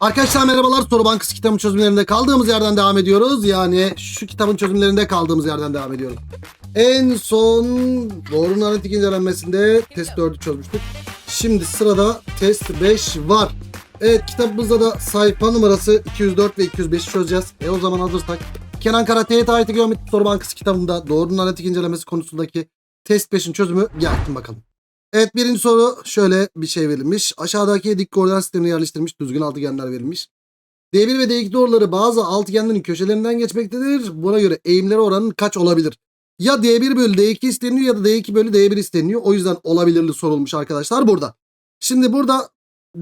Arkadaşlar merhabalar. Soru Bankası kitabın çözümlerinde kaldığımız yerden devam ediyoruz. Yani şu kitabın çözümlerinde kaldığımız yerden devam ediyoruz. En son doğrunun analitik incelenmesinde test 4'ü çözmüştük. Şimdi sırada test 5 var. Evet kitabımızda da sayfa numarası 204 ve 205'i çözeceğiz. E o zaman hazırsak Kenan Kara TYT AYT Geometri Soru Bankası kitabında doğrunun analitik incelemesi konusundaki test 5'in çözümü gelsin bakalım. Evet birinci soru şöyle bir şey verilmiş. Aşağıdaki dik koordinat sistemini yerleştirilmiş düzgün altıgenler verilmiş. D1 ve D2 doğruları bazı altıgenlerin köşelerinden geçmektedir. Buna göre eğimleri oranın kaç olabilir? Ya D1 bölü D2 isteniyor ya da D2 bölü D1 isteniyor. O yüzden olabilirli sorulmuş arkadaşlar burada. Şimdi burada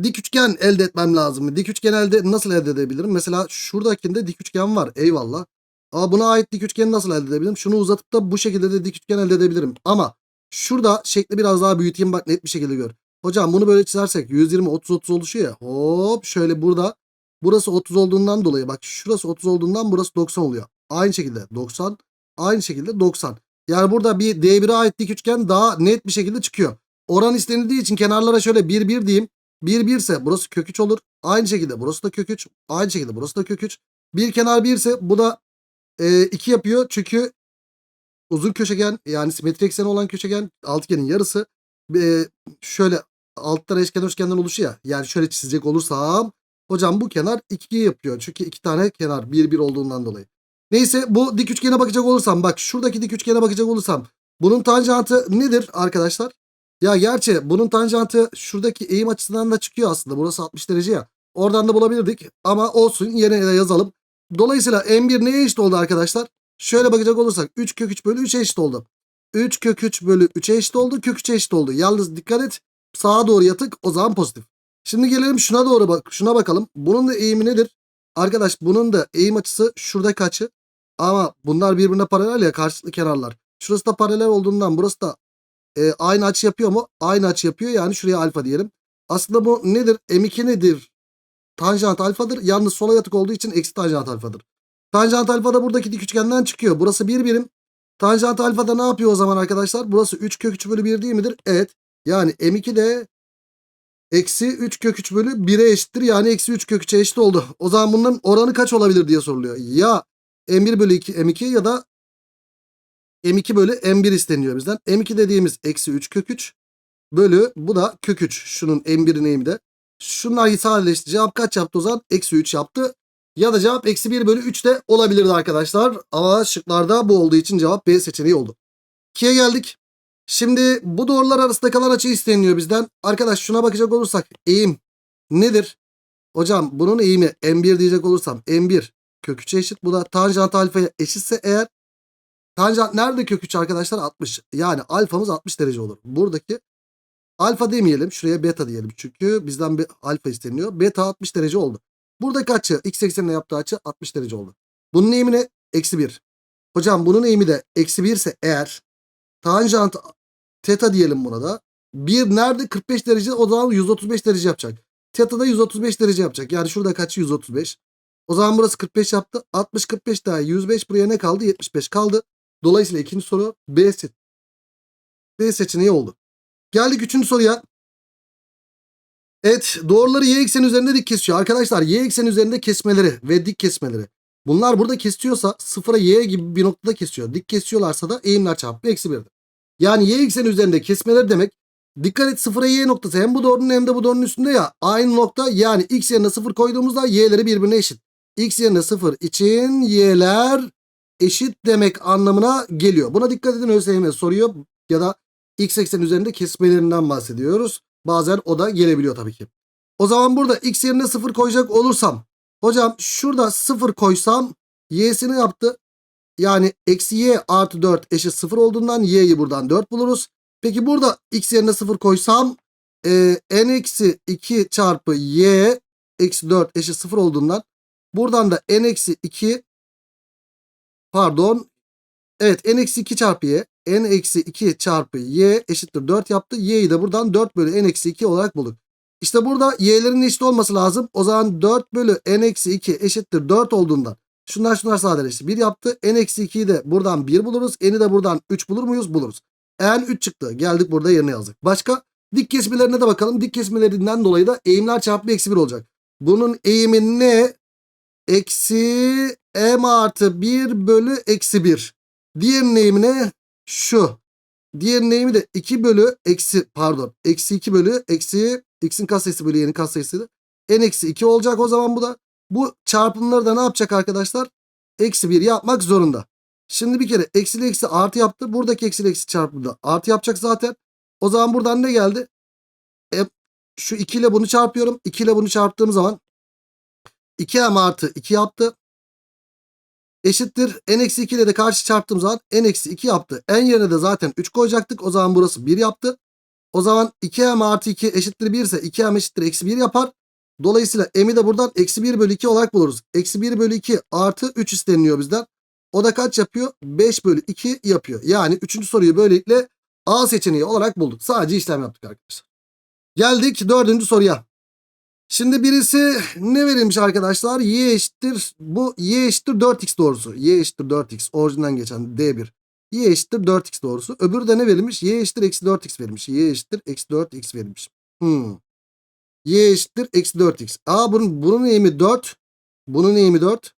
dik üçgen elde etmem lazım. Dik üçgen elde nasıl elde edebilirim? Mesela şuradakinde dik üçgen var. Eyvallah. Ama buna ait dik üçgeni nasıl elde edebilirim? Şunu uzatıp da bu şekilde de dik üçgen elde edebilirim. Ama Şurada şekli biraz daha büyüteyim bak net bir şekilde gör. Hocam bunu böyle çizersek 120 30 30 oluşuyor ya. Hop şöyle burada burası 30 olduğundan dolayı bak şurası 30 olduğundan burası 90 oluyor. Aynı şekilde 90 aynı şekilde 90. Yani burada bir D1'e ait dik üçgen daha net bir şekilde çıkıyor. Oran istenildiği için kenarlara şöyle 1 1 diyeyim. 1 1 ise burası kök 3 olur. Aynı şekilde burası da kök 3. Aynı şekilde burası da kök 3. Bir kenar 1 ise bu da 2 yapıyor. Çünkü uzun köşegen yani simetri ekseni olan köşegen altıgenin yarısı e, şöyle alttan eşkenar üçgenden oluşuyor ya. Yani şöyle çizecek olursam hocam bu kenar 2 yapıyor. Çünkü iki tane kenar 1 1 olduğundan dolayı. Neyse bu dik üçgene bakacak olursam bak şuradaki dik üçgene bakacak olursam bunun tanjantı nedir arkadaşlar? Ya gerçi bunun tanjantı şuradaki eğim açısından da çıkıyor aslında. Burası 60 derece ya. Oradan da bulabilirdik ama olsun yerine yazalım. Dolayısıyla M1 neye eşit oldu arkadaşlar? Şöyle bakacak olursak 3 kök 3 bölü 3 eşit oldu. 3 kök 3 bölü 3'e eşit oldu. Kök 3'e eşit oldu. Yalnız dikkat et sağa doğru yatık o zaman pozitif. Şimdi gelelim şuna doğru bak şuna bakalım. Bunun da eğimi nedir? Arkadaş bunun da eğim açısı şuradaki açı. Ama bunlar birbirine paralel ya karşılıklı kenarlar. Şurası da paralel olduğundan burası da e, aynı açı yapıyor mu? Aynı açı yapıyor yani şuraya alfa diyelim. Aslında bu nedir? M2 nedir? Tanjant alfadır. Yalnız sola yatık olduğu için eksi tanjant alfadır. Tanjant alfa da buradaki dik üçgenden çıkıyor. Burası 1 birim. Tanjant alfa da ne yapıyor o zaman arkadaşlar? Burası 3 kök 3 bölü 1 değil midir? Evet. Yani M2 de eksi 3 kök 3 bölü 1'e eşittir. Yani eksi 3 kök 3'e eşit oldu. O zaman bunların oranı kaç olabilir diye soruluyor. Ya M1 bölü 2 M2 ya da M2 bölü M1 isteniyor bizden. M2 dediğimiz eksi 3 kök 3 bölü bu da kök 3. Şunun M1'in eğimi de. Şunlar sadeleşti. Cevap kaç yaptı o zaman? Eksi 3 yaptı. Ya da cevap eksi 1 bölü 3 de olabilirdi arkadaşlar. Ama şıklarda bu olduğu için cevap B seçeneği oldu. 2'ye geldik. Şimdi bu doğrular arasında kalan açı isteniyor bizden. Arkadaş şuna bakacak olursak eğim nedir? Hocam bunun eğimi M1 diyecek olursam M1 kök 3'e eşit. Bu da tanjant alfaya eşitse eğer tanjant nerede kök 3 arkadaşlar? 60. Yani alfamız 60 derece olur. Buradaki alfa demeyelim. Şuraya beta diyelim. Çünkü bizden bir alfa isteniyor. Beta 60 derece oldu. Buradaki açı x eksenine yaptığı açı 60 derece oldu. Bunun eğimi ne? Eksi 1. Hocam bunun eğimi de eksi 1 ise eğer tanjant teta diyelim buna da. 1 nerede? 45 derece o zaman 135 derece yapacak. Teta da 135 derece yapacak. Yani şurada kaçı 135. O zaman burası 45 yaptı. 60 45 daha 105 buraya ne kaldı? 75 kaldı. Dolayısıyla ikinci soru B, se B seçeneği oldu. Geldik üçüncü soruya. Evet doğruları y ekseni üzerinde dik kesiyor. Arkadaşlar y ekseni üzerinde kesmeleri ve dik kesmeleri. Bunlar burada kesiyorsa sıfıra y gibi bir noktada kesiyor. Dik kesiyorlarsa da eğimler çarpı eksi 1'dir. Yani y ekseni üzerinde kesmeleri demek dikkat et sıfıra y noktası hem bu doğrunun hem de bu doğrunun üstünde ya aynı nokta yani x yerine sıfır koyduğumuzda y'leri birbirine eşit. x yerine sıfır için y'ler eşit demek anlamına geliyor. Buna dikkat edin ÖSYM soruyor ya da x eksen üzerinde kesmelerinden bahsediyoruz. Bazen o da gelebiliyor tabii ki. O zaman burada x yerine 0 koyacak olursam. Hocam şurada 0 koysam y'sini yaptı. Yani eksi y artı 4 eşit 0 olduğundan y'yi buradan 4 buluruz. Peki burada x yerine 0 koysam e, n eksi 2 çarpı y eksi 4 eşit 0 olduğundan buradan da n eksi 2 pardon evet n eksi 2 çarpı y n eksi 2 çarpı y eşittir 4 yaptı. y'yi de buradan 4 bölü n eksi 2 olarak bulduk. İşte burada y'lerin eşit olması lazım. O zaman 4 bölü n eksi 2 eşittir 4 olduğundan şunlar şunlar sadeleşti. 1 yaptı. n eksi 2'yi de buradan 1 buluruz. n'i de buradan 3 bulur muyuz? Buluruz. En 3 çıktı. Geldik burada yerine yazdık. Başka dik kesmelerine de bakalım. Dik kesmelerinden dolayı da eğimler çarpı eksi 1 olacak. Bunun eğimi ne? Eksi m artı 1 bölü eksi 1. Diğerinin eğimi ne? Şu. Diğerinin eğimi de 2 bölü eksi pardon. Eksi 2 bölü eksi x'in katsayısı bölü y'nin katsayısı. n eksi 2 olacak o zaman bu da. Bu çarpımları da ne yapacak arkadaşlar? Eksi 1 yapmak zorunda. Şimdi bir kere eksi eksi artı yaptı. Buradaki eksi eksi çarpımda artı yapacak zaten. O zaman buradan ne geldi? E, şu 2 ile bunu çarpıyorum. 2 ile bunu çarptığım zaman 2m artı 2 yaptı. Eşittir. n eksi 2 ile de karşı çarptığım zaman n eksi 2 yaptı. n yerine de zaten 3 koyacaktık. O zaman burası 1 yaptı. O zaman 2m artı 2 eşittir 1 ise 2m eşittir eksi 1 yapar. Dolayısıyla m'i de buradan eksi 1 bölü 2 olarak buluruz. Eksi 1 bölü 2 artı 3 isteniliyor bizden. O da kaç yapıyor? 5 bölü 2 yapıyor. Yani 3. soruyu böylelikle A seçeneği olarak bulduk. Sadece işlem yaptık arkadaşlar. Geldik 4. soruya. Şimdi birisi ne verilmiş arkadaşlar? Y eşittir bu y eşittir 4x doğrusu. Y eşittir 4x orijinden geçen D1. Y eşittir 4x doğrusu. Öbürü de ne verilmiş? Y eşittir eksi 4x verilmiş. Y eşittir eksi 4x verilmiş. Hmm. Y eşittir eksi 4x. Aa bunun, bunun eğimi 4. Bunun eğimi 4.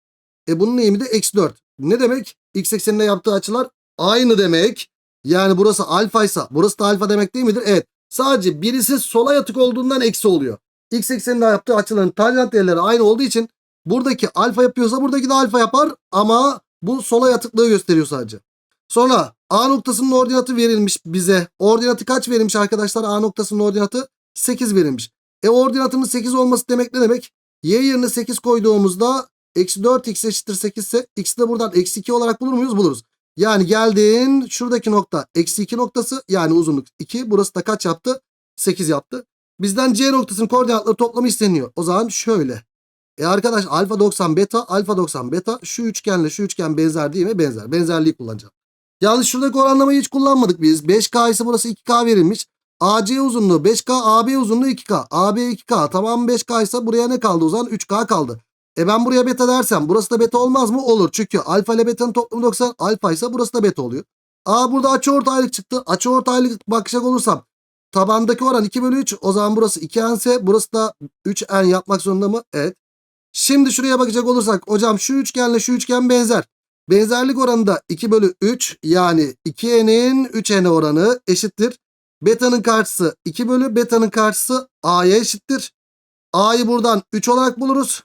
E bunun eğimi de eksi 4. Ne demek? X ekseninde yaptığı açılar aynı demek. Yani burası alfa ise burası da alfa demek değil midir? Evet. Sadece birisi sola yatık olduğundan eksi oluyor. X ekseninde yaptığı açıların tanjant değerleri aynı olduğu için buradaki alfa yapıyorsa buradaki de alfa yapar ama bu sola yatıklığı gösteriyor sadece. Sonra A noktasının ordinatı verilmiş bize. Ordinatı kaç verilmiş arkadaşlar? A noktasının ordinatı 8 verilmiş. E ordinatının 8 olması demek ne demek? Y yerine 8 koyduğumuzda eksi 4x eşittir 8 ise x'i de buradan eksi 2 olarak bulur muyuz? Buluruz. Yani geldin şuradaki nokta eksi 2 noktası yani uzunluk 2. Burası da kaç yaptı? 8 yaptı. Bizden C noktasının koordinatları toplamı isteniyor. O zaman şöyle. E arkadaş alfa 90 beta alfa 90 beta şu üçgenle şu üçgen benzer değil mi? Benzer. Benzerliği kullanacağım. Yalnız şuradaki oranlamayı hiç kullanmadık biz. 5K ise burası 2K verilmiş. AC uzunluğu 5K, AB uzunluğu 2K. AB 2K tamam 5K ise buraya ne kaldı o zaman? 3K kaldı. E ben buraya beta dersem burası da beta olmaz mı? Olur. Çünkü alfa ile beta'nın toplamı 90. Alfa ise burası da beta oluyor. Aa burada açıortaylık çıktı. Açıortaylık bakacak olursam tabandaki oran 2 bölü 3. O zaman burası 2n ise burası da 3n yapmak zorunda mı? Evet. Şimdi şuraya bakacak olursak hocam şu üçgenle şu üçgen benzer. Benzerlik oranı da 2 bölü 3 yani 2n'in 3n'e oranı eşittir. Beta'nın karşısı 2 bölü beta'nın karşısı a'ya eşittir. A'yı buradan 3 olarak buluruz.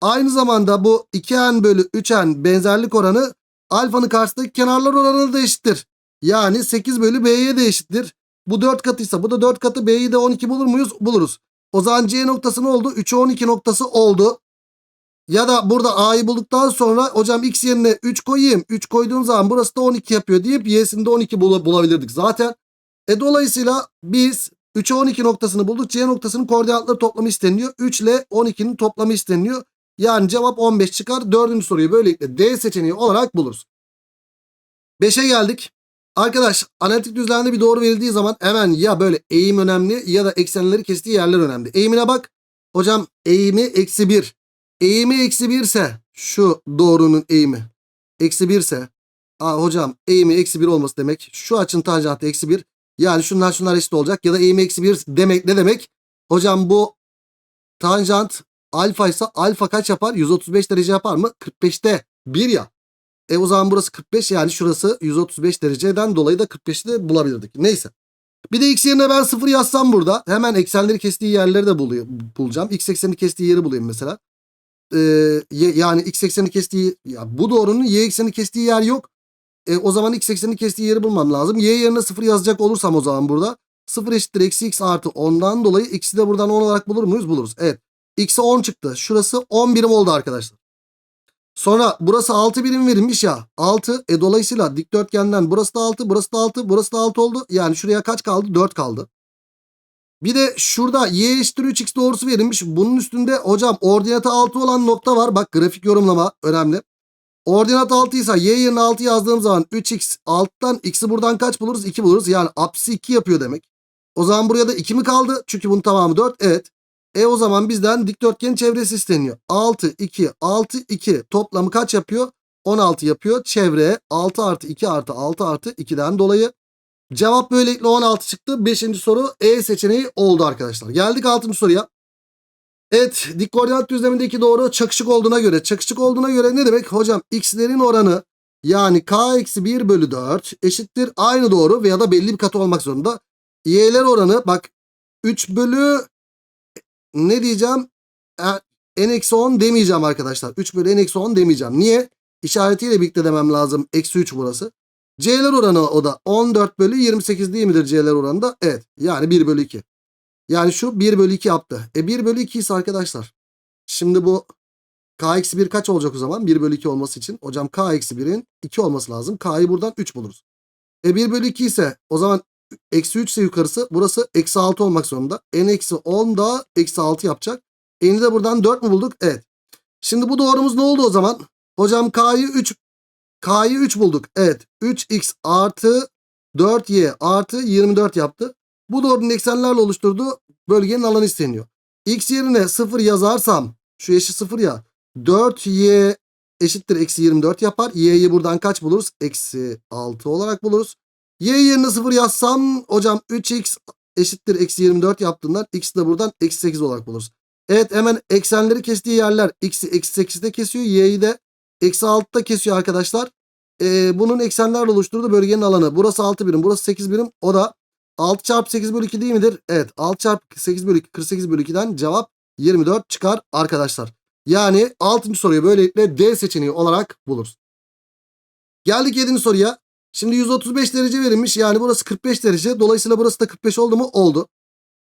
Aynı zamanda bu 2n bölü 3n benzerlik oranı alfanın karşısındaki kenarlar oranı da eşittir. Yani 8 bölü b'ye de eşittir. Bu 4 katıysa bu da 4 katı b'yi de 12 bulur muyuz? Buluruz. O zaman c noktası ne oldu? 3'e 12 noktası oldu. Ya da burada a'yı bulduktan sonra hocam x yerine 3 koyayım. 3 koyduğum zaman burası da 12 yapıyor deyip y'sini de 12 bul bulabilirdik zaten. E dolayısıyla biz 3'e 12 noktasını bulduk. C noktasının koordinatları toplamı isteniyor. 3 ile 12'nin toplamı isteniyor. Yani cevap 15 çıkar. Dördüncü soruyu böylelikle D seçeneği olarak buluruz. 5'e geldik. Arkadaş analitik düzlemde bir doğru verildiği zaman hemen ya böyle eğim önemli ya da eksenleri kestiği yerler önemli. Eğimine bak. Hocam eğimi eksi 1. Eğimi eksi 1 ise şu doğrunun eğimi eksi 1 ise hocam eğimi eksi 1 olması demek şu açının tanjantı eksi 1 yani şunlar şunlar eşit olacak ya da eğimi eksi 1 demek ne demek? Hocam bu tanjant alfa ise alfa kaç yapar? 135 derece yapar mı? 45'te 1 ya. E o zaman burası 45 yani şurası 135 dereceden dolayı da 45'i de bulabilirdik. Neyse. Bir de x yerine ben 0 yazsam burada hemen eksenleri kestiği yerleri de buluyor, bulacağım. X eksenini kestiği yeri bulayım mesela. Ee, yani x eksenini kestiği ya bu doğrunun y eksenini kestiği yer yok. E, o zaman x eksenini kestiği yeri bulmam lazım. Y yerine 0 yazacak olursam o zaman burada 0 eşittir eksi x artı 10'dan dolayı x'i de buradan 10 olarak bulur muyuz? Buluruz. Evet. X'e 10 çıktı. Şurası 10 birim oldu arkadaşlar. Sonra burası 6 birim verilmiş ya. 6. E dolayısıyla dikdörtgenden burası da 6, burası da 6, burası da 6 oldu. Yani şuraya kaç kaldı? 4 kaldı. Bir de şurada y eşittir 3x doğrusu verilmiş. Bunun üstünde hocam ordinatı 6 olan nokta var. Bak grafik yorumlama önemli. Ordinat 6 ise y yerine 6 yazdığım zaman 3x alttan x'i buradan kaç buluruz? 2 buluruz. Yani apsi 2 yapıyor demek. O zaman buraya da 2 mi kaldı? Çünkü bunun tamamı 4. Evet. E o zaman bizden dikdörtgenin çevresi isteniyor. 6, 2, 6, 2 toplamı kaç yapıyor? 16 yapıyor. Çevre 6 artı 2 artı 6 artı 2'den dolayı. Cevap böylelikle 16 çıktı. 5. soru E seçeneği oldu arkadaşlar. Geldik 6. soruya. Evet dik koordinat düzlemindeki doğru çakışık olduğuna göre. Çakışık olduğuna göre ne demek? Hocam x'lerin oranı yani k eksi 1 bölü 4 eşittir aynı doğru veya da belli bir katı olmak zorunda. Y'ler oranı bak 3 bölü ne diyeceğim? E, n eksi 10 demeyeceğim arkadaşlar. 3 bölü n eksi 10 demeyeceğim. Niye? İşaretiyle birlikte demem lazım. Eksi 3 burası. C'ler oranı o da 14 bölü 28 değil midir C'ler oranı da? Evet. Yani 1 bölü 2. Yani şu 1 bölü 2 yaptı. E 1 bölü 2 ise arkadaşlar. Şimdi bu k eksi 1 kaç olacak o zaman? 1 bölü 2 olması için. Hocam k eksi 1'in 2 olması lazım. K'yı buradan 3 buluruz. E 1 bölü 2 ise o zaman eksi 3 ise yukarısı burası eksi 6 olmak zorunda. n eksi 10 da eksi 6 yapacak. N'i de buradan 4 mü bulduk? Evet. Şimdi bu doğrumuz ne oldu o zaman? Hocam k'yı 3 k'yı 3 bulduk. Evet. 3x artı 4y artı 24 yaptı. Bu doğrunun eksenlerle oluşturduğu bölgenin alanı isteniyor. X yerine 0 yazarsam şu eşit 0 ya 4y eşittir eksi 24 yapar. Y'yi buradan kaç buluruz? Eksi 6 olarak buluruz. Y yerine 0 yazsam hocam 3x eşittir eksi 24 yaptığından x de buradan eksi 8 olarak buluruz. Evet hemen eksenleri kestiği yerler x'i eksi 8'de kesiyor. Y'yi de eksi 6'da kesiyor arkadaşlar. Ee, bunun eksenlerle oluşturduğu bölgenin alanı. Burası 6 birim burası 8 birim. O da 6 çarpı 8 bölü 2 değil midir? Evet 6 çarpı 8 bölü 2 48 bölü 2'den cevap 24 çıkar arkadaşlar. Yani 6. soruyu böylelikle D seçeneği olarak buluruz. Geldik 7. soruya. Şimdi 135 derece verilmiş. Yani burası 45 derece. Dolayısıyla burası da 45 oldu mu? Oldu.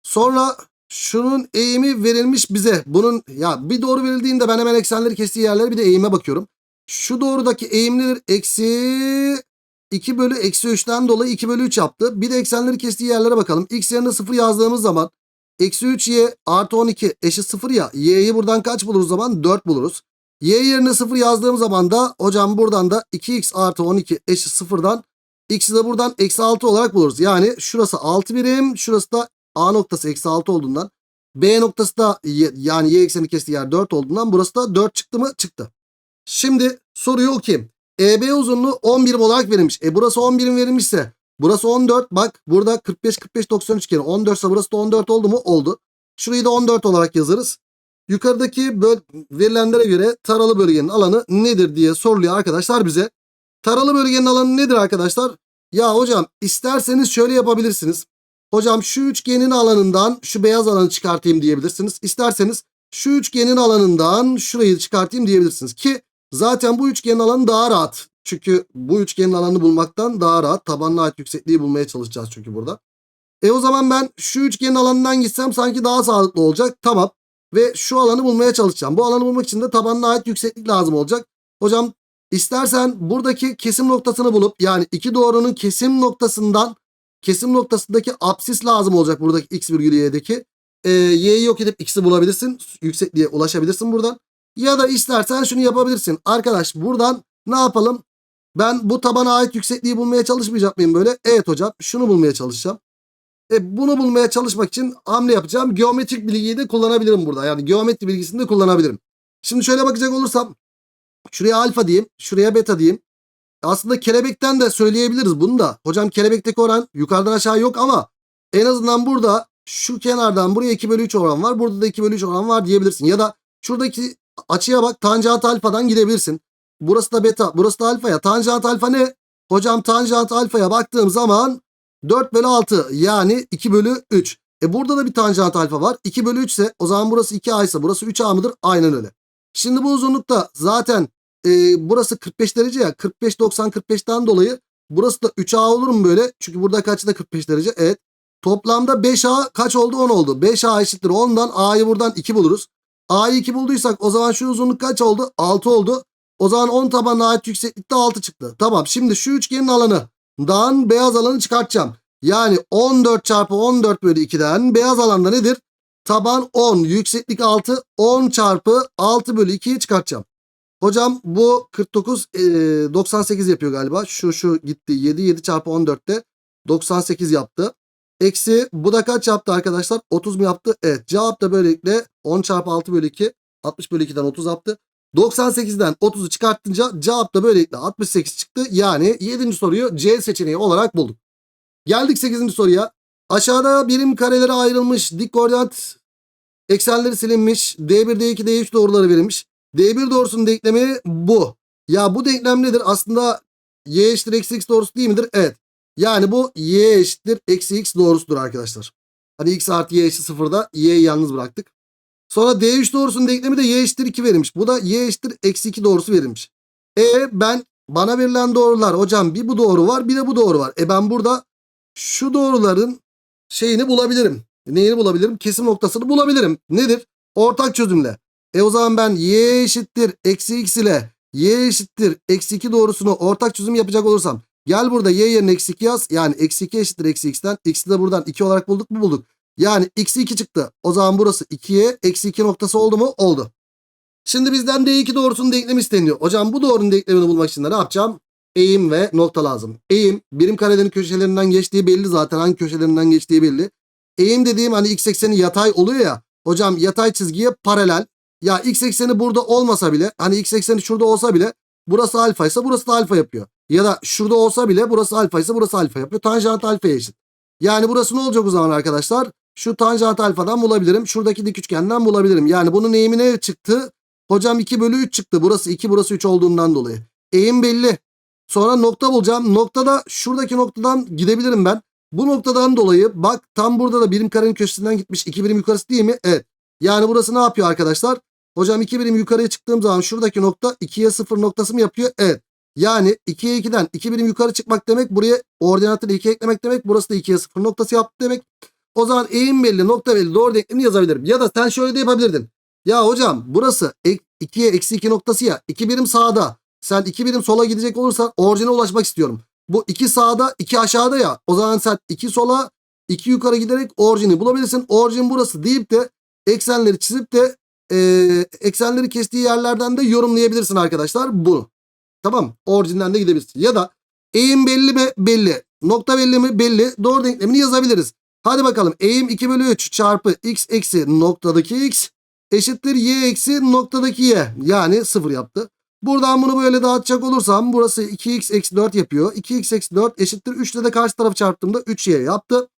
Sonra şunun eğimi verilmiş bize. Bunun ya bir doğru verildiğinde ben hemen eksenleri kestiği yerlere bir de eğime bakıyorum. Şu doğrudaki eğim nedir? Eksi 2 bölü eksi 3'ten dolayı 2 bölü 3 yaptı. Bir de eksenleri kestiği yerlere bakalım. X yerine 0 yazdığımız zaman eksi 3y artı 12 eşit 0 ya. Y'yi buradan kaç buluruz zaman? 4 buluruz. Y yerine 0 yazdığım zaman da hocam buradan da 2x artı 12 eşit 0'dan x'i de buradan eksi 6 olarak buluruz. Yani şurası 6 birim şurası da A noktası eksi 6 olduğundan B noktası da yani y ekseni kestiği yer 4 olduğundan burası da 4 çıktı mı? Çıktı. Şimdi soruyu okuyayım. EB uzunluğu 10 birim olarak verilmiş. E burası 10 birim verilmişse burası 14 bak burada 45 45 90 üçgeni 14 ise burası da 14 oldu mu? Oldu. Şurayı da 14 olarak yazarız. Yukarıdaki verilenlere göre taralı bölgenin alanı nedir diye soruluyor arkadaşlar bize. Taralı bölgenin alanı nedir arkadaşlar? Ya hocam isterseniz şöyle yapabilirsiniz. Hocam şu üçgenin alanından şu beyaz alanı çıkartayım diyebilirsiniz. İsterseniz şu üçgenin alanından şurayı çıkartayım diyebilirsiniz. Ki zaten bu üçgenin alanı daha rahat. Çünkü bu üçgenin alanını bulmaktan daha rahat. Tabanına ait yüksekliği bulmaya çalışacağız çünkü burada. E o zaman ben şu üçgenin alanından gitsem sanki daha sağlıklı olacak. Tamam. Ve şu alanı bulmaya çalışacağım. Bu alanı bulmak için de tabanına ait yükseklik lazım olacak. Hocam istersen buradaki kesim noktasını bulup yani iki doğrunun kesim noktasından kesim noktasındaki apsis lazım olacak buradaki x virgülü y'deki. Ee, y'yi yok edip x'i bulabilirsin. Yüksekliğe ulaşabilirsin buradan. Ya da istersen şunu yapabilirsin. Arkadaş buradan ne yapalım? Ben bu tabana ait yüksekliği bulmaya çalışmayacak mıyım böyle? Evet hocam şunu bulmaya çalışacağım. E bunu bulmaya çalışmak için hamle yapacağım. Geometrik bilgiyi de kullanabilirim burada. Yani geometri bilgisini de kullanabilirim. Şimdi şöyle bakacak olursam şuraya alfa diyeyim. Şuraya beta diyeyim. Aslında kelebekten de söyleyebiliriz bunu da. Hocam kelebekteki oran yukarıdan aşağı yok ama en azından burada şu kenardan buraya 2 bölü 3 oran var. Burada da 2 bölü 3 oran var diyebilirsin. Ya da şuradaki açıya bak tanjant alfadan gidebilirsin. Burası da beta burası da alfa ya. Tanjant alfa ne? Hocam tanjant alfaya baktığım zaman 4 bölü 6 yani 2 bölü 3. E burada da bir tanjant alfa var. 2 bölü 3 ise o zaman burası 2A ise burası 3A mıdır? Aynen öyle. Şimdi bu uzunlukta zaten e, burası 45 derece ya 45 90 45'ten dolayı burası da 3A olur mu böyle? Çünkü burada kaçı da 45 derece? Evet. Toplamda 5A kaç oldu? 10 oldu. 5A eşittir 10'dan A'yı buradan 2 buluruz. A'yı 2 bulduysak o zaman şu uzunluk kaç oldu? 6 oldu. O zaman 10 tabanına ait yükseklikte 6 çıktı. Tamam şimdi şu üçgenin alanı dan beyaz alanı çıkartacağım. Yani 14 çarpı 14 bölü 2'den beyaz alanda nedir? Taban 10 yükseklik 6 10 çarpı 6 bölü 2'yi çıkartacağım. Hocam bu 49 e, 98 yapıyor galiba. Şu şu gitti 7 7 çarpı 14'te 98 yaptı. Eksi bu da kaç yaptı arkadaşlar? 30 mu yaptı? Evet cevap da böylelikle 10 çarpı 6 bölü 2 60 bölü 2'den 30 yaptı. 98'den 30'u çıkartınca cevap da böylelikle 68 çıktı. Yani 7. soruyu C seçeneği olarak bulduk. Geldik 8. soruya. Aşağıda birim karelere ayrılmış dik koordinat Eksenleri silinmiş. D1, D2, D3 doğruları verilmiş. D1 doğrusunun denklemi bu. Ya bu denklem nedir? Aslında y eşittir eksi x doğrusu değil midir? Evet. Yani bu y eşittir eksi x doğrusudur arkadaşlar. Hani x artı y eşit sıfırda y'yi yalnız bıraktık. Sonra D3 doğrusunun denklemi de y eşittir 2 verilmiş. Bu da y eşittir eksi 2 doğrusu verilmiş. E ben bana verilen doğrular hocam bir bu doğru var bir de bu doğru var. E ben burada şu doğruların şeyini bulabilirim. Neyini bulabilirim? Kesim noktasını bulabilirim. Nedir? Ortak çözümle. E o zaman ben y eşittir eksi x ile y eşittir eksi 2 doğrusunu ortak çözüm yapacak olursam gel burada y yerine eksi 2 yaz. Yani eksi 2 eşittir eksi x'ten. X'i de buradan 2 olarak bulduk mu bulduk. Yani x'i 2 çıktı. O zaman burası 2'ye eksi 2 noktası oldu mu? Oldu. Şimdi bizden D2 doğrusunun denklemi isteniyor. Hocam bu doğrunun denklemini bulmak için de ne yapacağım? Eğim ve nokta lazım. Eğim birim karelerin köşelerinden geçtiği belli zaten. Hangi köşelerinden geçtiği belli. Eğim dediğim hani x ekseni yatay oluyor ya. Hocam yatay çizgiye paralel. Ya x ekseni burada olmasa bile hani x ekseni şurada olsa bile burası alfa ise burası da alfa yapıyor. Ya da şurada olsa bile burası alfa ise burası alfa yapıyor. Tanjant alfaya eşit. Yani burası ne olacak o zaman arkadaşlar? Şu tanjant alfadan bulabilirim. Şuradaki dik üçgenden bulabilirim. Yani bunun eğimi ne çıktı? Hocam 2 bölü 3 çıktı. Burası 2 burası 3 olduğundan dolayı. Eğim belli. Sonra nokta bulacağım. Noktada şuradaki noktadan gidebilirim ben. Bu noktadan dolayı bak tam burada da birim karenin köşesinden gitmiş. 2 birim yukarısı değil mi? Evet. Yani burası ne yapıyor arkadaşlar? Hocam 2 birim yukarıya çıktığım zaman şuradaki nokta 2'ye 0 noktası mı yapıyor? Evet. Yani 2'ye 2'den 2 birim yukarı çıkmak demek buraya ordinatını 2 eklemek demek. Burası da 2'ye 0 noktası yaptı demek. O zaman eğim belli nokta belli doğru denklemini yazabilirim. Ya da sen şöyle de yapabilirdin. Ya hocam burası 2'ye eksi 2 noktası ya. 2 birim sağda. Sen 2 birim sola gidecek olursan orijine ulaşmak istiyorum. Bu 2 sağda 2 aşağıda ya. O zaman sen 2 sola 2 yukarı giderek orijini bulabilirsin. Orijin burası deyip de eksenleri çizip de e, eksenleri kestiği yerlerden de yorumlayabilirsin arkadaşlar bunu. Tamam orijinden de gidebilirsin. Ya da eğim belli mi? Belli. Nokta belli mi? Belli. Doğru denklemini yazabiliriz. Hadi bakalım eğim 2 bölü 3 çarpı x eksi noktadaki x eşittir y eksi noktadaki y. Yani 0 yaptı. Buradan bunu böyle dağıtacak olursam burası 2x eksi 4 yapıyor. 2x eksi 4 eşittir 3 ile de karşı tarafı çarptığımda 3y yaptı.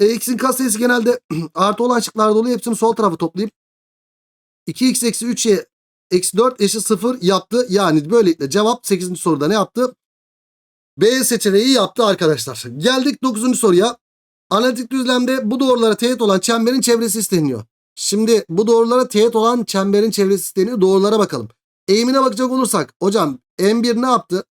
E, x'in katsayısı genelde artı olan şıklarda oluyor. Hepsini sol tarafa toplayayım. 2x eksi 3y eksi 4 eşit 0 yaptı. Yani böylelikle cevap 8. soruda ne yaptı? B seçeneği yaptı arkadaşlar. Geldik 9. soruya. Analitik düzlemde bu doğrulara teğet olan çemberin çevresi isteniyor. Şimdi bu doğrulara teğet olan çemberin çevresi isteniyor. Doğrulara bakalım. Eğimine bakacak olursak hocam M1 ne yaptı?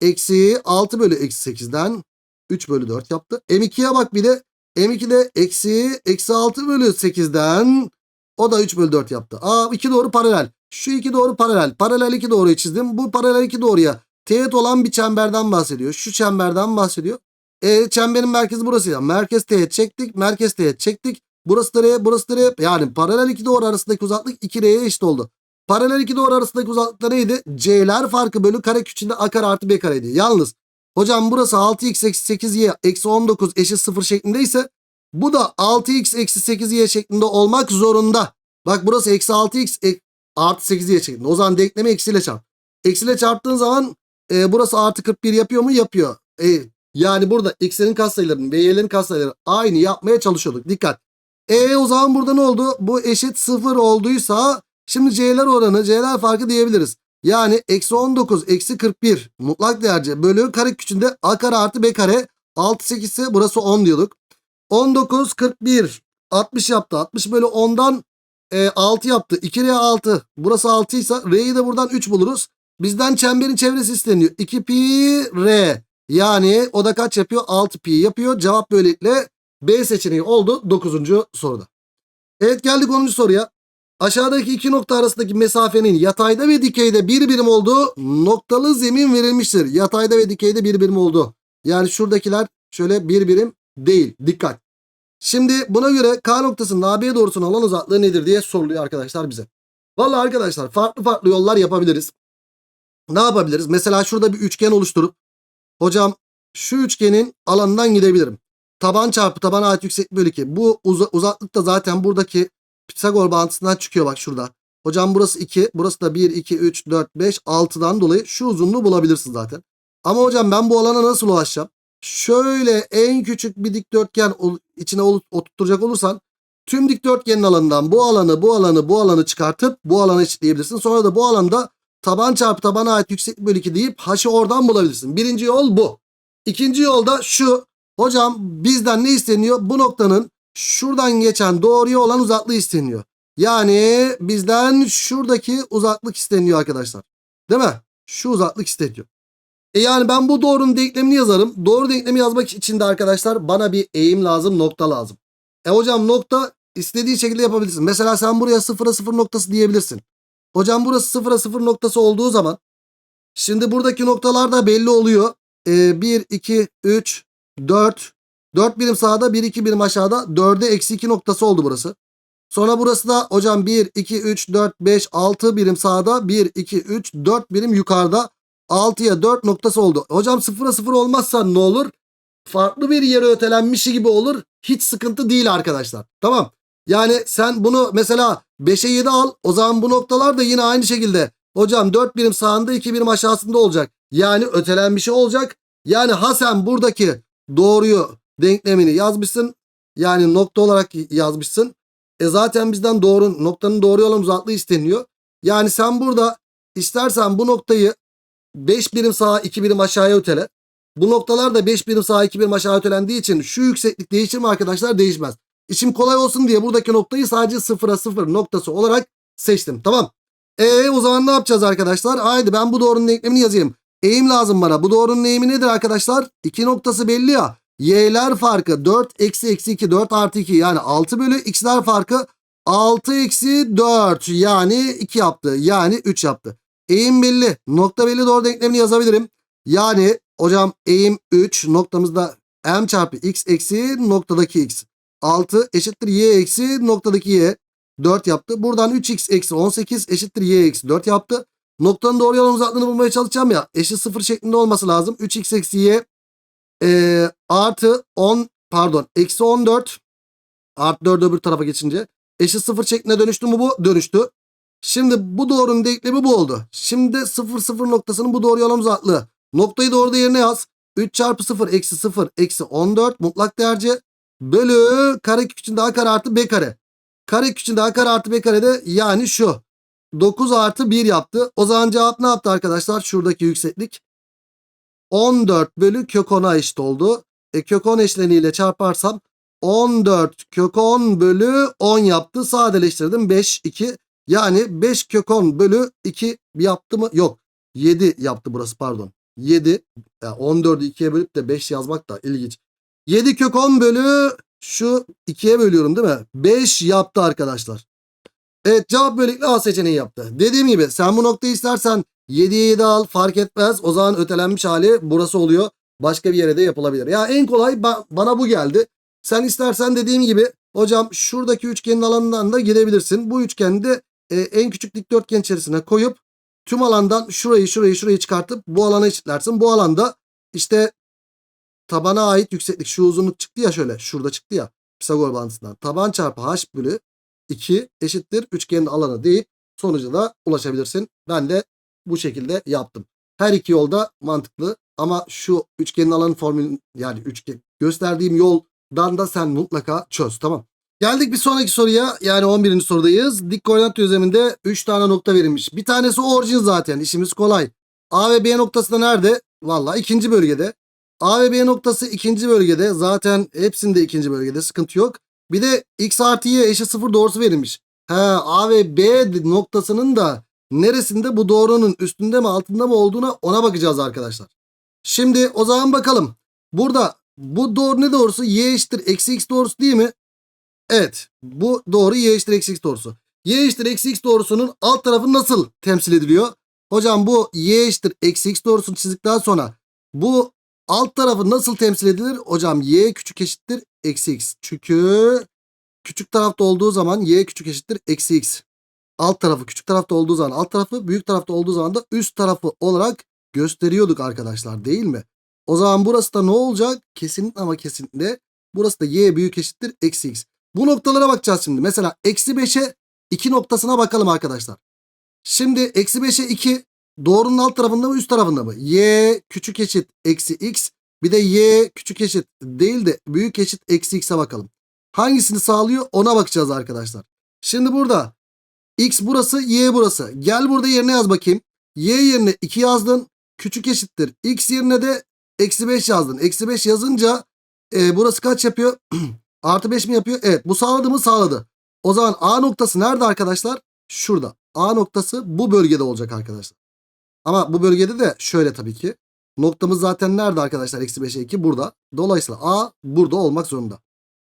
Eksi 6 bölü eksi 8'den 3 bölü 4 yaptı. M2'ye bak bir de M2 de eksi eksi 6 bölü 8'den o da 3 bölü 4 yaptı. Aa iki doğru paralel. Şu iki doğru paralel. Paralel iki doğruyu çizdim. Bu paralel iki doğruya teğet olan bir çemberden bahsediyor. Şu çemberden bahsediyor. E, çemberin merkezi burası ya. Merkez teğet çektik. Merkez teğet çektik. Burası da R, burası da R. Yani paralel iki doğru arasındaki uzaklık 2R'ye eşit oldu. Paralel iki doğru arasındaki uzaklık da neydi? C'ler farkı bölü kare küçüğünde A kare artı B kareydi. Yalnız hocam burası 6x eksi 8y eksi 19 eşit 0 şeklindeyse bu da 6x eksi 8y şeklinde olmak zorunda. Bak burası eksi 6x e, artı 8y şeklinde. O zaman denklemi eksiyle çarp. Eksiyle çarptığın zaman e, burası artı 41 yapıyor mu? Yapıyor. E, yani burada x'lerin katsayılarının ve y'lerin katsayıları aynı yapmaya çalışıyorduk. Dikkat. E o zaman burada ne oldu? Bu eşit 0 olduysa şimdi c'ler oranı c'ler farkı diyebiliriz. Yani eksi 19 eksi 41 mutlak değerce bölü kare küçüğünde a kare artı b kare 6 8 ise burası 10 diyorduk. 19 41 60 yaptı. 60 bölü 10'dan e, 6 yaptı. 2R 6 burası 6 ise R'yi de buradan 3 buluruz. Bizden çemberin çevresi isteniyor. 2 pi R yani o da kaç yapıyor? 6 pi yapıyor. Cevap böylelikle B seçeneği oldu 9. soruda. Evet geldik 10. soruya. Aşağıdaki iki nokta arasındaki mesafenin yatayda ve dikeyde bir birim olduğu noktalı zemin verilmiştir. Yatayda ve dikeyde bir birim oldu. Yani şuradakiler şöyle bir birim değil. Dikkat. Şimdi buna göre K noktasının AB doğrusuna olan uzaklığı nedir diye soruluyor arkadaşlar bize. Vallahi arkadaşlar farklı farklı yollar yapabiliriz. Ne yapabiliriz? Mesela şurada bir üçgen oluşturup hocam şu üçgenin alanından gidebilirim. Taban çarpı taban ait yükseklik bölü 2. Bu uza, uzaklık da zaten buradaki Pisagor bağıntısından çıkıyor bak şurada. Hocam burası 2. Burası da 1, 2, 3, 4, 5, 6'dan dolayı şu uzunluğu bulabilirsin zaten. Ama hocam ben bu alana nasıl ulaşacağım? Şöyle en küçük bir dikdörtgen içine oturtacak olursan Tüm dikdörtgenin alanından bu alanı, bu alanı, bu alanı çıkartıp bu alanı eşitleyebilirsin. Sonra da bu alanda taban çarpı tabana ait yükseklik bölü 2 deyip h'ı oradan bulabilirsin. Birinci yol bu. İkinci yolda şu. Hocam bizden ne isteniyor? Bu noktanın şuradan geçen doğruya olan uzaklığı isteniyor. Yani bizden şuradaki uzaklık isteniyor arkadaşlar. Değil mi? Şu uzaklık isteniyor. E yani ben bu doğrunun denklemini yazarım. Doğru denklemi yazmak için de arkadaşlar bana bir eğim lazım, nokta lazım. E hocam nokta istediği şekilde yapabilirsin. Mesela sen buraya sıfıra sıfır noktası diyebilirsin. Hocam burası sıfıra sıfır noktası olduğu zaman şimdi buradaki noktalar da belli oluyor. E, 1, 2, 3, 4. 4 birim sağda 1, 2 birim aşağıda. 4'e eksi 2 noktası oldu burası. Sonra burası da hocam 1, 2, 3, 4, 5, 6 birim sağda. 1, 2, 3, 4 birim yukarıda. 6'ya 4 noktası oldu. Hocam 0'a 0 olmazsa ne olur? Farklı bir yere ötelenmişi gibi olur. Hiç sıkıntı değil arkadaşlar. Tamam. Yani sen bunu mesela 5'e 7 al. O zaman bu noktalar da yine aynı şekilde. Hocam 4 birim sağında 2 birim aşağısında olacak. Yani ötelenmişi olacak. Yani ha sen buradaki doğruyu denklemini yazmışsın. Yani nokta olarak yazmışsın. E zaten bizden doğru noktanın doğru olan uzaklığı isteniyor. Yani sen burada istersen bu noktayı 5 birim sağa 2 birim aşağıya ötele. Bu noktalar da 5 birim sağa 2 birim aşağı ötelendiği için şu yükseklik değişir mi arkadaşlar? Değişmez. İşim kolay olsun diye buradaki noktayı sadece 0'a 0 noktası olarak seçtim. Tamam. E o zaman ne yapacağız arkadaşlar? Haydi ben bu doğrunun denklemini yazayım. Eğim lazım bana. Bu doğrunun eğimi nedir arkadaşlar? 2 noktası belli ya. Y'ler farkı 4 eksi eksi 2 4 artı 2 yani 6 bölü x'ler farkı 6 eksi 4 yani 2 yaptı. Yani 3 yaptı. Eğim belli. Nokta belli doğru denklemini yazabilirim. Yani hocam eğim 3 noktamızda m çarpı x eksi noktadaki x. 6 eşittir y eksi noktadaki y. 4 yaptı. Buradan 3x eksi 18 eşittir y eksi 4 yaptı. Noktanın doğru yolun uzaklığını bulmaya çalışacağım ya. Eşit 0 şeklinde olması lazım. 3x eksi y e, artı 10 pardon eksi 14 artı 4 öbür tarafa geçince eşit 0 şeklinde dönüştü mü bu? Dönüştü. Şimdi bu doğrunun denklemi bu oldu. Şimdi 0 0 noktasının bu doğru yolun uzaklığı. Noktayı doğru yerine yaz. 3 çarpı 0 eksi 0 eksi 14 mutlak değerci bölü kare küçüğünde a kare artı b kare. Kare küçüğünde a kare artı b kare de yani şu. 9 artı 1 yaptı. O zaman cevap ne yaptı arkadaşlar? Şuradaki yükseklik. 14 bölü kök 10'a eşit oldu. E, kök 10 eşleniyle çarparsam 14 kök 10 bölü 10 yaptı. Sadeleştirdim 5 2. Yani 5 kök 10 bölü 2 yaptı mı? Yok. 7 yaptı burası pardon. 7. Yani 14'ü 2'ye bölüp de 5 yazmak da ilginç. 7 kök 10 bölü şu 2'ye bölüyorum değil mi? 5 yaptı arkadaşlar. Evet cevap böylelikle A seçeneği yaptı. Dediğim gibi sen bu noktayı istersen 7'ye 7 al fark etmez. O zaman ötelenmiş hali burası oluyor. Başka bir yere de yapılabilir. Ya en kolay ba- bana bu geldi. Sen istersen dediğim gibi hocam şuradaki üçgenin alanından da gidebilirsin. Bu üçgeni de e, en küçük dikdörtgen içerisine koyup tüm alandan şurayı şurayı şurayı çıkartıp bu alana eşitlersin. Bu alanda işte tabana ait yükseklik şu uzunluk çıktı ya şöyle şurada çıktı ya Pisagor bağıntısından. Taban çarpı h bölü 2 eşittir üçgenin alanı deyip sonuca da ulaşabilirsin. Ben de bu şekilde yaptım. Her iki yolda mantıklı ama şu üçgenin alanı formülü yani üçgen gösterdiğim yoldan da sen mutlaka çöz tamam. Geldik bir sonraki soruya yani 11. sorudayız. Dik koordinat düzleminde 3 tane nokta verilmiş. Bir tanesi orijin zaten işimiz kolay. A ve B noktası da nerede? Valla ikinci bölgede. A ve B noktası ikinci bölgede. Zaten hepsinde ikinci bölgede sıkıntı yok. Bir de x artı y eşit 0 doğrusu verilmiş. He, A ve B noktasının da neresinde bu doğrunun üstünde mi altında mı olduğuna ona bakacağız arkadaşlar. Şimdi o zaman bakalım. Burada bu doğru ne doğrusu? Y eşittir eksi x doğrusu değil mi? Evet. Bu doğru y eşittir eksi x doğrusu. Y eşittir eksi x doğrusunun alt tarafı nasıl temsil ediliyor? Hocam bu y eşittir eksi x doğrusunu çizdikten sonra bu alt tarafı nasıl temsil edilir? Hocam y küçük eşittir eksi x. Çünkü küçük tarafta olduğu zaman y küçük eşittir eksi x. Alt tarafı küçük tarafta olduğu zaman alt tarafı büyük tarafta olduğu zaman da üst tarafı olarak gösteriyorduk arkadaşlar değil mi? O zaman burası da ne olacak? Kesinlikle ama kesinlikle burası da y büyük eşittir eksi x. Bu noktalara bakacağız şimdi. Mesela eksi 5'e 2 noktasına bakalım arkadaşlar. Şimdi eksi 5'e 2 doğrunun alt tarafında mı üst tarafında mı? Y küçük eşit eksi x bir de y küçük eşit değil de büyük eşit eksi x'e bakalım. hangisini sağlıyor ona bakacağız arkadaşlar. Şimdi burada x burası y burası. Gel burada yerine yaz bakayım. Y yerine 2 yazdın. Küçük eşittir. X yerine de eksi 5 yazdın. Eksi 5 yazınca e, burası kaç yapıyor? Artı 5 mi yapıyor? Evet bu sağladı mı sağladı. O zaman A noktası nerede arkadaşlar? Şurada. A noktası bu bölgede olacak arkadaşlar. Ama bu bölgede de şöyle tabii ki. Noktamız zaten nerede arkadaşlar? Eksi 5'e 2 burada. Dolayısıyla A burada olmak zorunda.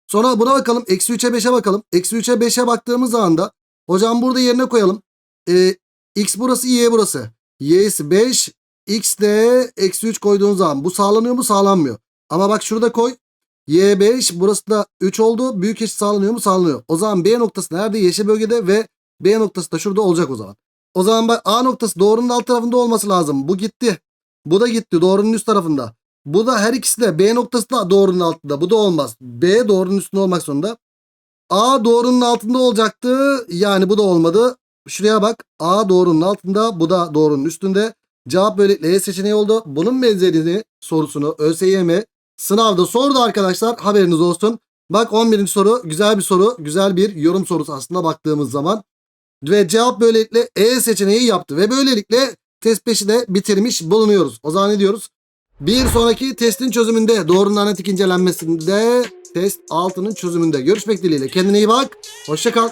Sonra buna bakalım. Eksi 3'e 5'e bakalım. Eksi 3'e 5'e baktığımız zaman da hocam burada yerine koyalım. Ee, X burası Y burası. Y'si 5. X de eksi 3 koyduğun zaman bu sağlanıyor mu? Sağlanmıyor. Ama bak şurada koy. Y 5 burası da 3 oldu. Büyük eşit sağlanıyor mu? Sağlanıyor. O zaman B noktası nerede? Yeşil bölgede ve B noktası da şurada olacak o zaman. O zaman bak A noktası doğrunun alt tarafında olması lazım. Bu gitti. Bu da gitti doğrunun üst tarafında. Bu da her ikisi de B noktası da doğrunun altında. Bu da olmaz. B doğrunun üstünde olmak zorunda. A doğrunun altında olacaktı. Yani bu da olmadı. Şuraya bak. A doğrunun altında. Bu da doğrunun üstünde. Cevap böylelikle E seçeneği oldu. Bunun benzerini sorusunu ÖSYM sınavda sordu arkadaşlar. Haberiniz olsun. Bak 11. soru güzel bir soru. Güzel bir yorum sorusu aslında baktığımız zaman. Ve cevap böylelikle E seçeneği yaptı. Ve böylelikle test 5'i de bitirmiş bulunuyoruz. O zaman ne diyoruz? Bir sonraki testin çözümünde doğrunun analitik incelenmesinde test 6'nın çözümünde. Görüşmek dileğiyle. Kendine iyi bak. Hoşça kal.